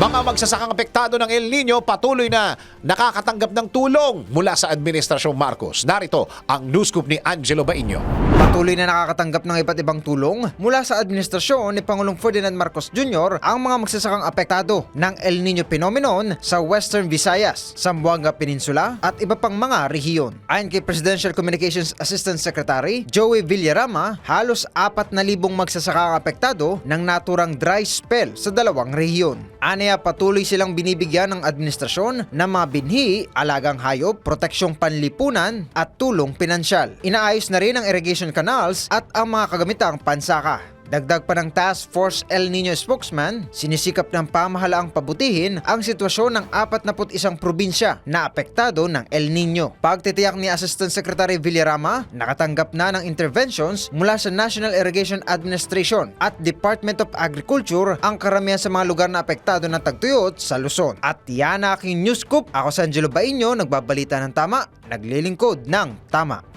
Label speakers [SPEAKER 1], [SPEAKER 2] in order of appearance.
[SPEAKER 1] Mga magsasakang apektado ng El Nino patuloy na nakakatanggap ng tulong mula sa Administrasyong Marcos. Narito ang news scoop ni Angelo Bainio.
[SPEAKER 2] Patuloy na nakakatanggap ng iba't ibang tulong mula sa administrasyon ni Pangulong Ferdinand Marcos Jr. ang mga magsasakang apektado ng El Nino phenomenon sa Western Visayas, Zamboanga Peninsula at iba pang mga rehiyon. Ayon kay Presidential Communications Assistant Secretary Joey Villarama, halos 4,000 magsasakang apektado ng naturang dry spell sa dalawang rehiyon. Aniya patuloy silang binibigyan ng administrasyon ng mga binhi, alagang hayop, proteksyong panlipunan at tulong pinansyal. Inaayos na rin ang irrigation canals at ang mga kagamitang pansaka. Dagdag pa ng Task Force El Nino spokesman, sinisikap ng pamahalaang pabutihin ang sitwasyon ng 41 probinsya na apektado ng El Nino. Pagtitiyak ni Assistant Secretary Villarama, nakatanggap na ng interventions mula sa National Irrigation Administration at Department of Agriculture ang karamihan sa mga lugar na apektado ng tagtuyot sa Luzon. At yan ang aking news scoop. Ako si Angelo Bainyo, nagbabalita ng tama, naglilingkod ng tama.